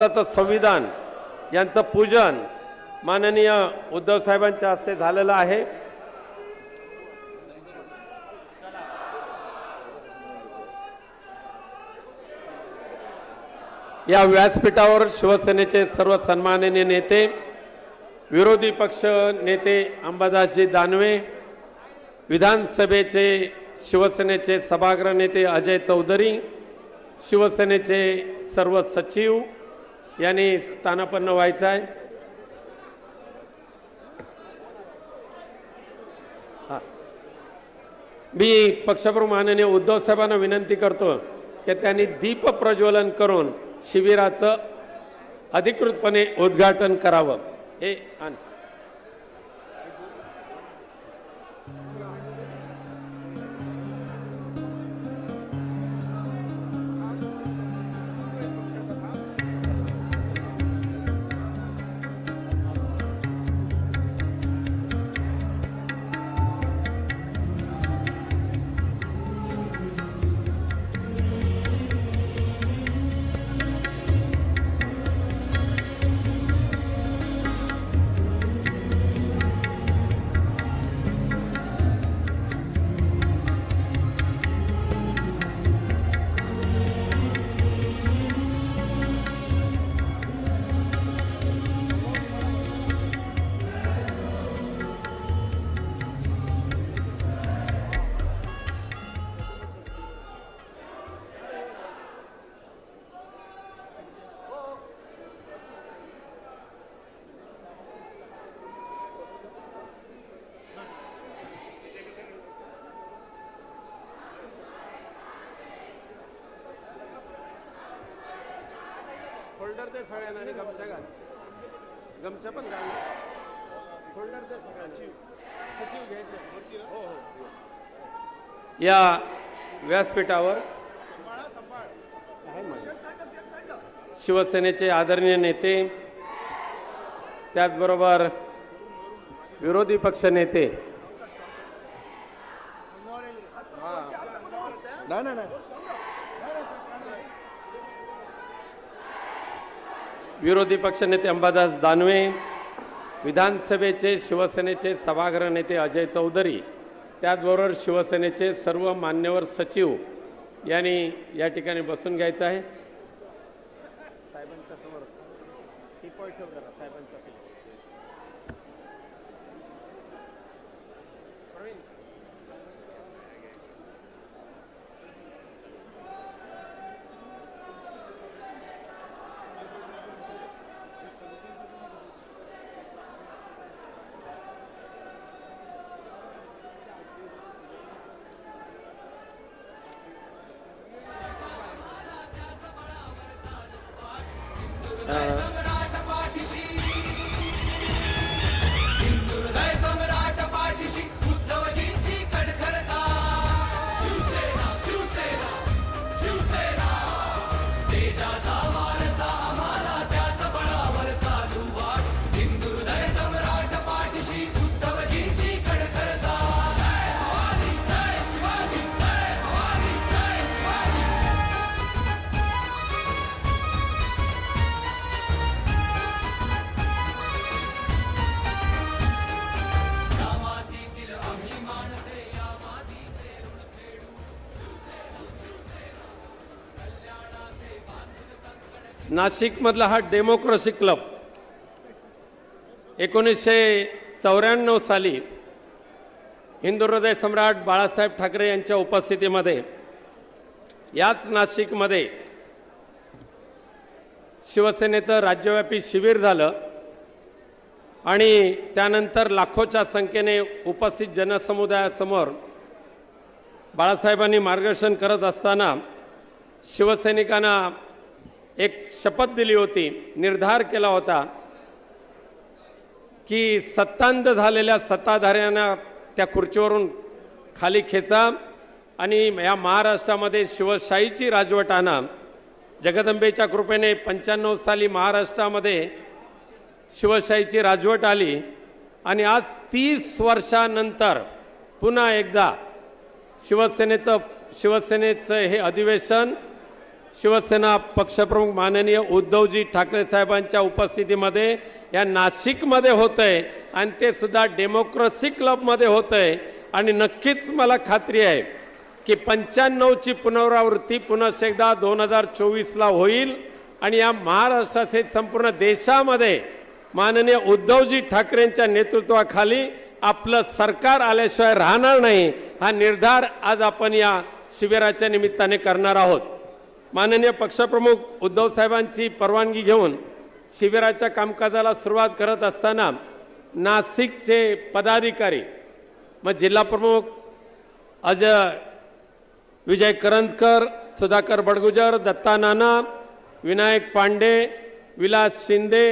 भारताचं संविधान यांचं पूजन माननीय उद्धव साहेबांच्या हस्ते झालेलं आहे. या व्यासपीठावर शिवसेनेचे सर्व सन्माननीय नेते विरोधी पक्ष नेते अंबादासजी दानवे विधानसभेचे शिवसेनेचे सभागृह नेते अजय चौधरी शिवसेनेचे सर्व सचिव यांनी स्थानापन्न व्हायचं आहे मी पक्षप्रमुख माननीय उद्धव साहेबांना विनंती करतो की त्यांनी दीप प्रज्वलन करून शिबिराचं अधिकृतपणे उद्घाटन करावं. हे आण. फोल्डर सगळ्यांना आणि गमछा घाल. गमछा पण घाल. फोल्डर दे सगळ्यांना. सचिव घ्यायचे. हो हो. या व्यासपीठावर शिवसेनेचे आदरणीय नेते त्याचबरोबर विरोधी पक्ष नेते. नाही नाही नाही विरोधी पक्षनेते अंबादास दानवे विधानसभेचे शिवसेनेचे सभागृह नेते अजय चौधरी त्याचबरोबर शिवसेनेचे सर्व मान्यवर सचिव यांनी या ठिकाणी बसून घ्यायचं आहे. साहेबांच्या समोर नाशिकमधला हा डेमोक्रेसी क्लब एकोणीसशे चौऱ्याण्णव साली हिंदू हृदय सम्राट बाळासाहेब ठाकरे यांच्या उपस्थितीमध्ये याच नाशिकमध्ये शिवसेनेचं राज्यव्यापी शिबिर झालं आणि त्यानंतर लाखोच्या संख्येने उपस्थित जनसमुदायासमोर बाळासाहेबांनी मार्गदर्शन करत असताना शिवसैनिकांना एक शपथ दिली होती निर्धार केला होता की सत्तांध झालेल्या सत्ताधाऱ्यांना त्या खुर्चीवरून खाली खेचा आणि या महाराष्ट्रामध्ये शिवशाहीची राजवट आणा. जगदंबेच्या कृपेने पंच्याण्णव साली महाराष्ट्रामध्ये शिवशाहीची राजवट आली आणि आज तीस वर्षानंतर पुन्हा एकदा शिवसेनेचं शिवसेनेचं हे अधिवेशन शिवसेना पक्षप्रमुख माननीय उद्धवजी ठाकरे साहेबांच्या उपस्थितीमध्ये या नाशिकमध्ये होत आहे आणि ते सुद्धा डेमोक्रेसी क्लबमध्ये होत आहे आणि नक्कीच मला खात्री आहे की पंच्याण्णवची पुनरावृत्ती पुन्हा एकदा दोन हजार चोवीसला होईल. आणि या महाराष्ट्राचे संपूर्ण देशामध्ये माननीय उद्धवजी ठाकरेंच्या नेतृत्वाखाली आपलं सरकार आल्याशिवाय राहणार नाही. हा निर्धार आज आपण या शिबिराच्या निमित्ताने करणार आहोत. माननीय पक्षप्रमुख उद्धव साहेबांची परवानगी घेऊन शिबिराच्या कामकाजाला सुरुवात करत असताना नाशिकचे पदाधिकारी मग जिल्हा प्रमुख अजय विजय करंजकर सुधाकर बडगुजर दत्ता नाना विनायक पांडे विलास शिंदे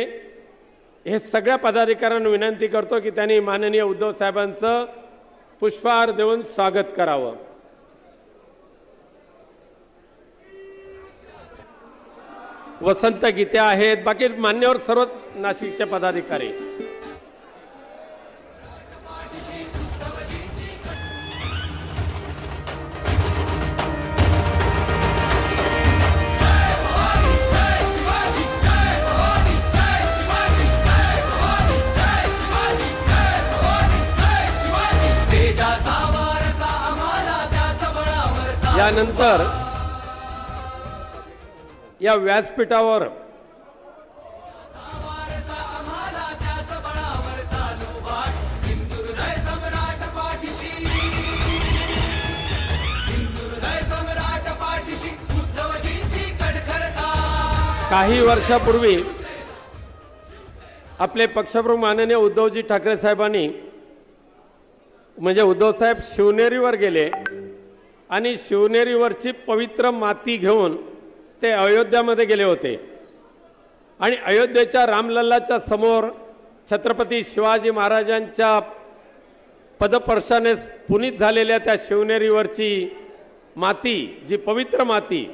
हे सगळ्या पदाधिकाऱ्यांना विनंती करतो की त्यांनी माननीय उद्धव साहेबांचं पुष्पहार देऊन स्वागत करावं. वसंत गीते आहेत. बाकी मान्यवर सर्वच नाशिकचे पदाधिकारी. यानंतर या व्यासपीठावर. काही वर्षापूर्वी आपले पक्षप्रमुख माननीय उद्धवजी ठाकरे साहेबांनी म्हणजे उद्धवसाहेब शिवनेरीवर गेले आणि शिवनेरीवरची पवित्र माती घेऊन ते अयोध्यामध्ये गेले होते. आणि अयोध्येच्या रामलल्लाच्या समोर छत्रपती शिवाजी महाराजांच्या पदपर्शाने पुनीत झालेल्या त्या शिवनेरीवरची माती जी पवित्र माती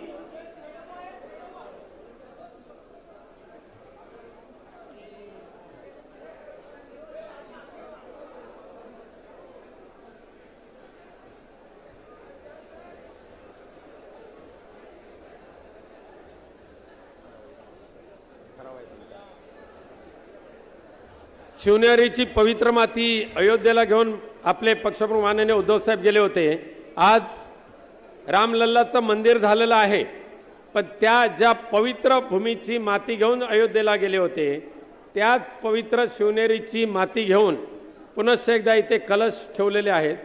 शिवनेरीची पवित्र माती अयोध्येला घेऊन आपले पक्षप्रमुख माननीय उद्धवसाहेब गेले होते. आज रामलल्लाचं मंदिर झालेलं आहे. पण त्या ज्या पवित्र भूमीची माती घेऊन अयोध्येला गेले होते त्याच पवित्र शिवनेरीची माती घेऊन पुनश्च एकदा इथे कलश ठेवलेले आहेत.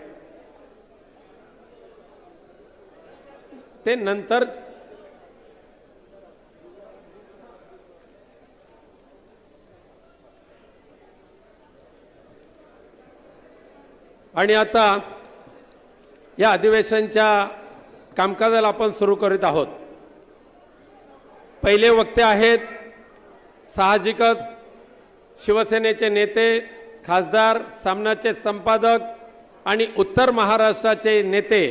ते नंतर आणि आता या अधिवेशनच्या कामकाजाला आपण सुरू करीत आहोत. पहिले वक्ते आहेत साहजिकच शिवसेनेचे नेते खासदार सामनाचे संपादक आणि उत्तर महाराष्ट्राचे नेते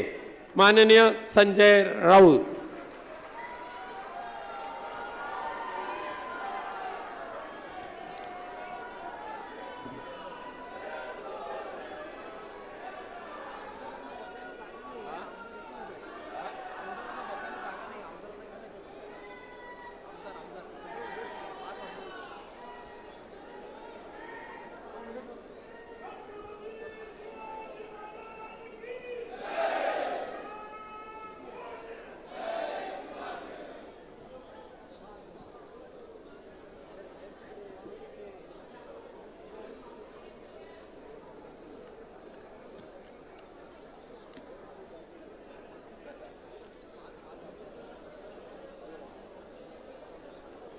माननीय संजय राऊत.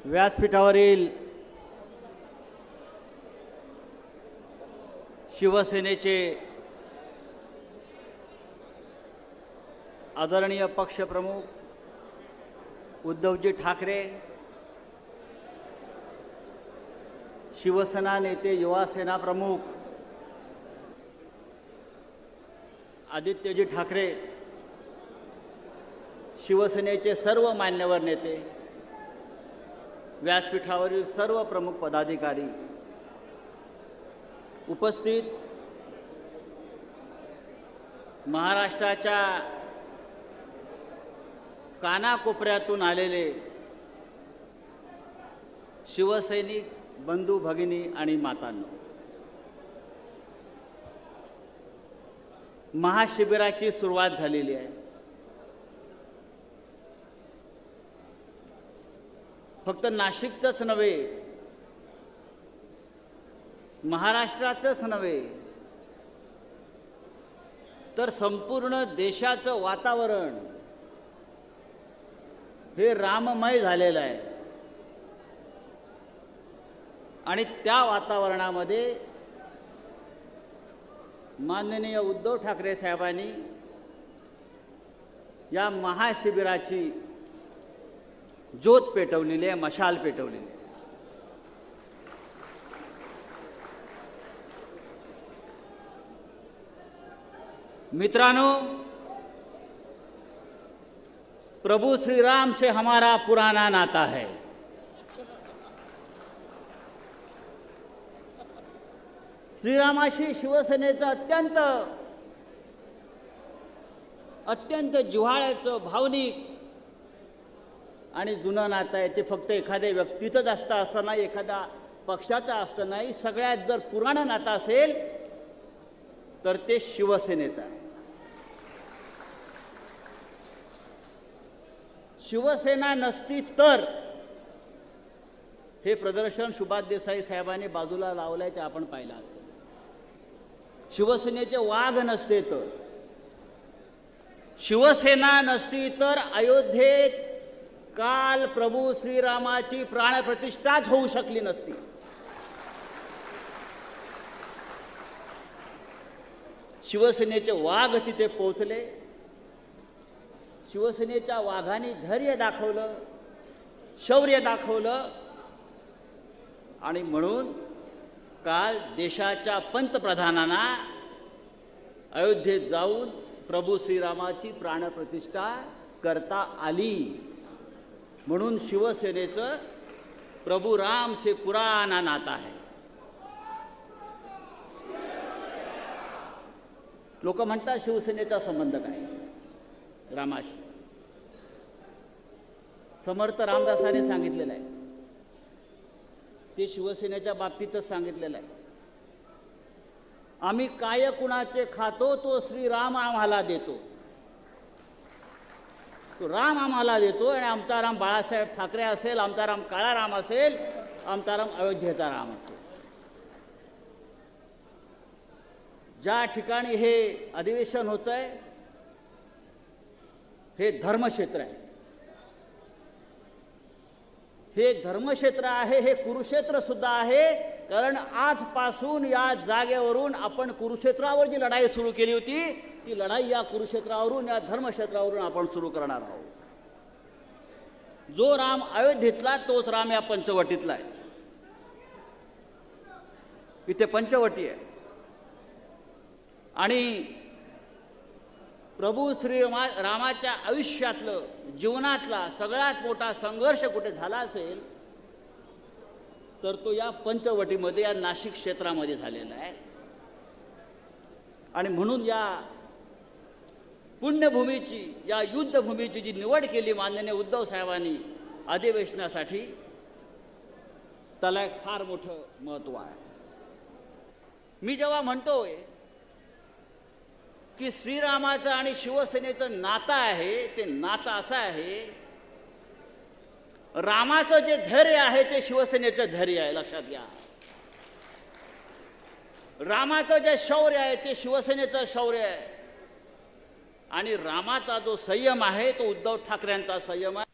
व्यासपीठावरील शिवसेनेचे आदरणीय पक्षप्रमुख उद्धवजी ठाकरे शिवसेना नेते युवासेना प्रमुख आदित्यजी ठाकरे शिवसेनेचे सर्व मान्यवर नेते व्यासपीठावरील सर्व प्रमुख पदाधिकारी उपस्थित महाराष्ट्राच्या कानाकोपऱ्यातून आलेले शिवसैनिक बंधू भगिनी आणि मातांनो महाशिबिराची सुरुवात झालेली आहे. फक्त नाशिकचंच नव्हे महाराष्ट्राचंच नव्हे तर संपूर्ण देशाचं वातावरण हे राममय झालेलं आहे. आणि त्या वातावरणामध्ये माननीय उद्धव ठाकरे साहेबांनी या महाशिबिराची ज्योत पेटवलेली आहे मशाल पेटवलेली आहे. मित्रांनो प्रभु श्री राम से हमारा पुराना नाता है. श्रीरामाशी शिवसेनेचं अत्यंत अत्यंत जिव्हाळ्याचं भावनिक आणि जुनं नातं आहे ते फक्त एखाद्या व्यक्तीतच असतं असं नाही एखादा पक्षाचं असतं नाही. सगळ्यात जर पुराणं नातं असेल तर ते शिवसेनेचं आहे. शिवसेना नसती तर हे प्रदर्शन सुभाष देसाई साहेबांनी बाजूला लावलंय ते आपण पाहिलं असेल. शिवसेनेचे वाघ नसते तर. शिवसेना नसती तर अयोध्येत काल प्रभू श्रीरामाची प्राणप्रतिष्ठाच होऊ शकली नसती. शिवसेनेचे वाघ तिथे पोहोचले. शिवसेनेच्या वाघाने धैर्य दाखवलं शौर्य दाखवलं. आणि म्हणून काल देशाच्या पंतप्रधानांना अयोध्येत जाऊन प्रभू श्रीरामाची प्राणप्रतिष्ठा करता आली. म्हणून शिवसेनेचं प्रभू राम से पुराना नाता आहे. लोक म्हणतात शिवसेनेचा संबंध काय रामाशी. समर्थ रामदासाने सांगितलेलं आहे. ते शिवसेनेच्या बाबतीतच सांगितलेलं आहे. आम्ही काय कुणाचे खातो तो श्रीराम आम्हाला देतो. तो राम आम्हाला देतो आणि आमचा राम बाळासाहेब ठाकरे असेल आमचा राम काळा राम असेल आमचा राम अयोध्येचा राम असेल. ज्या ठिकाणी हे अधिवेशन होत आहे हे धर्मक्षेत्र आहे. हे धर्मक्षेत्र आहे हे कुरुक्षेत्र सुद्धा आहे कारण आजपासून या जागेवरून आपण कुरुक्षेत्रावर जी लढाई सुरू केली होती ती लढाई या कुरुक्षेत्रावरून या धर्मक्षेत्रावरून आपण सुरू करणार आहोत. जो राम अयोध्येतला तोच राम या पंचवटीतला आहे. इथे पंचवटी आहे. आणि प्रभू श्री रामाच्या आयुष्यातलं जीवनातला सगळ्यात मोठा संघर्ष कुठे झाला असेल तर तो या पंचवटीमध्ये या नाशिक क्षेत्रामध्ये झालेला आहे. आणि म्हणून या पुण्यभूमीची या युद्धभूमीची जी निवड केली माननीय उद्धव साहेबांनी अधिवेशनासाठी त्याला एक फार मोठं महत्त्व आहे. मी जेव्हा म्हणतोय की श्रीरामाचं आणि शिवसेनेचं नातं आहे ते नातं असं आहे रामाचं जे धैर्य आहे ते शिवसेनेचं धैर्य आहे लक्षात घ्या. रामाचं जे शौर्य आहे ते शिवसेनेचं शौर्य आहे. आणि रामाचा जो संयम आहे तो उद्धव ठाकरेंचा संयम आहे.